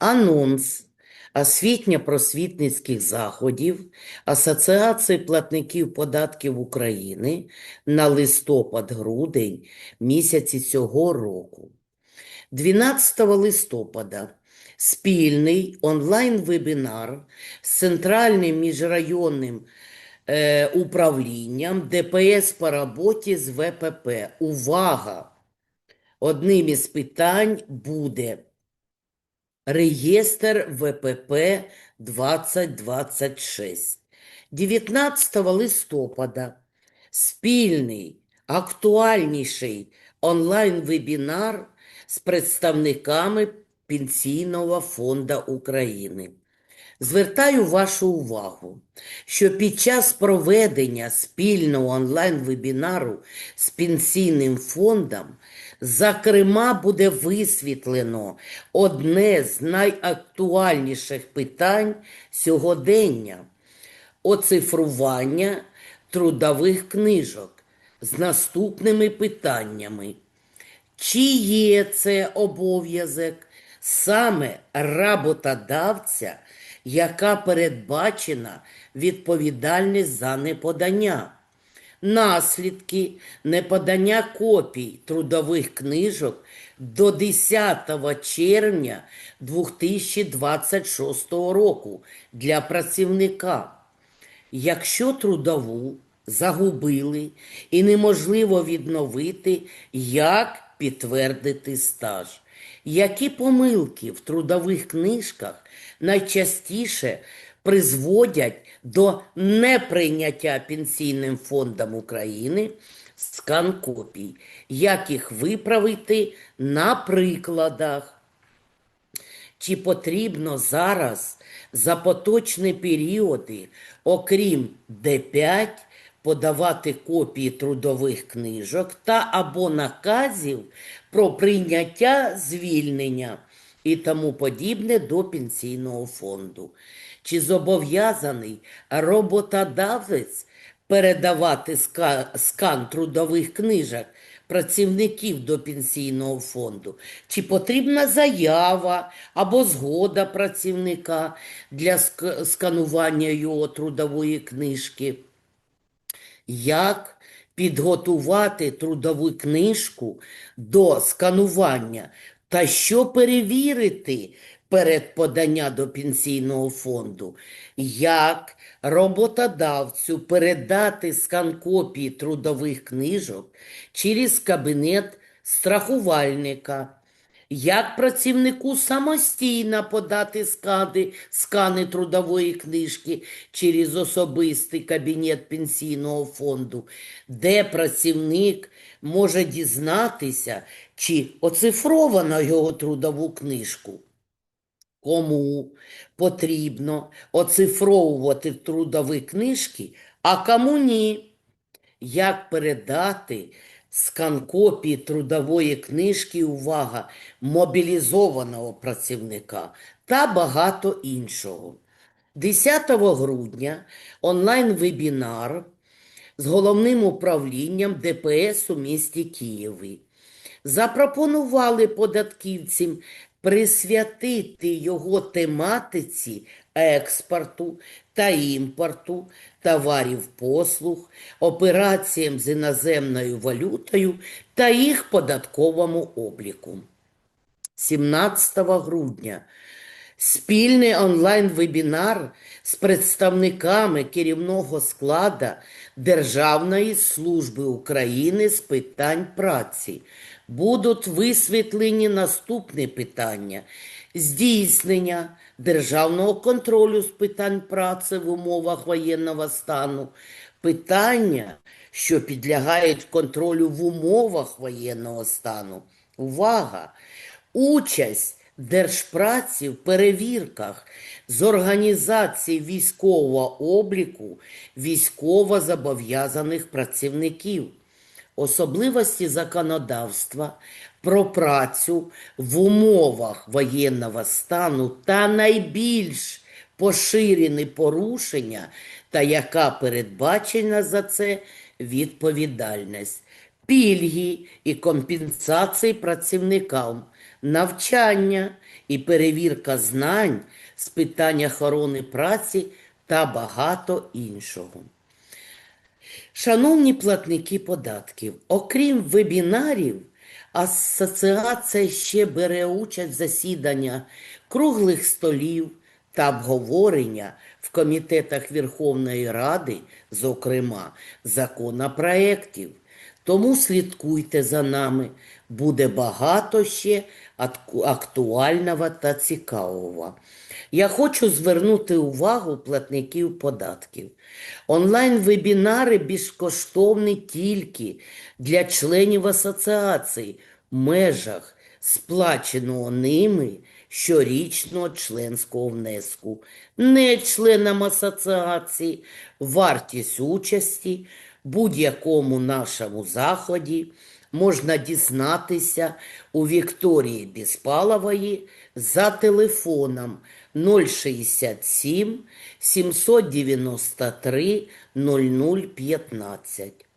Анонс освітньо-просвітницьких заходів Асоціації платників податків України на листопад-грудень місяці цього року. 12 листопада спільний онлайн-вебінар з Центральним міжрайонним е, управлінням ДПС по роботі з ВПП. Увага! Одним із питань буде реєстр ВПП 2026. 19 листопада спільний актуальніший онлайн-вебінар з представниками Пенсійного фонду України. Звертаю вашу увагу, що під час проведення спільного онлайн-вебінару з Пенсійним фондом, зокрема, буде висвітлено одне з найактуальніших питань сьогодення оцифрування трудових книжок з наступними питаннями. Чи є це обов'язок саме роботодавця, яка передбачена відповідальність за неподання? Наслідки неподання копій трудових книжок до 10 червня 2026 року для працівника. Якщо трудову загубили і неможливо відновити, як підтвердити стаж? Які помилки в трудових книжках найчастіше призводять до неприйняття Пенсійним фондом України скан копій? Як їх виправити на прикладах? Чи потрібно зараз за поточні періоди, окрім Д5, подавати копії трудових книжок та або наказів про прийняття звільнення і тому подібне до пенсійного фонду? Чи зобов'язаний роботодавець передавати скан трудових книжок працівників до пенсійного фонду? Чи потрібна заява або згода працівника для сканування його трудової книжки? Як підготувати трудову книжку до сканування та що перевірити перед поданням до пенсійного фонду? Як роботодавцю передати скан копії трудових книжок через кабінет страхувальника? Як працівнику самостійно подати скани, скани трудової книжки через особистий кабінет пенсійного фонду, де працівник може дізнатися, чи оцифровано його трудову книжку? Кому потрібно оцифровувати трудові книжки, а кому ні? Як передати скан копії трудової книжки, увага, мобілізованого працівника та багато іншого. 10 грудня онлайн-вебінар з головним управлінням ДПС у місті Києві. Запропонували податківцям присвятити його тематиці експорту та імпорту товарів послуг, операціям з іноземною валютою та їх податковому обліку. 17 грудня спільний онлайн-вебінар з представниками керівного складу Державної служби України з питань праці. Будуть висвітлені наступні питання: здійснення державного контролю з питань праці в умовах воєнного стану, питання, що підлягають контролю в умовах воєнного стану. Увага! Участь держпраці в перевірках з організації військового обліку військовозобов'язаних працівників, особливості законодавства про працю в умовах воєнного стану та найбільш поширені порушення та яка передбачена за це відповідальність пільги і компенсації працівникам, навчання і перевірка знань з питань охорони праці та багато іншого. Шановні платники податків, окрім вебінарів, асоціація ще бере участь в засідання круглих столів та обговорення в комітетах Верховної Ради, зокрема, законопроєктів. Тому слідкуйте за нами, буде багато ще актуального та цікавого. Я хочу звернути увагу платників податків. Онлайн-вебінари безкоштовні тільки для членів асоціації в межах сплаченого ними щорічного членського внеску. Не членам асоціації вартість участі будь-якому нашому заході можна дізнатися у Вікторії Біспалової за телефоном 067 793 0015.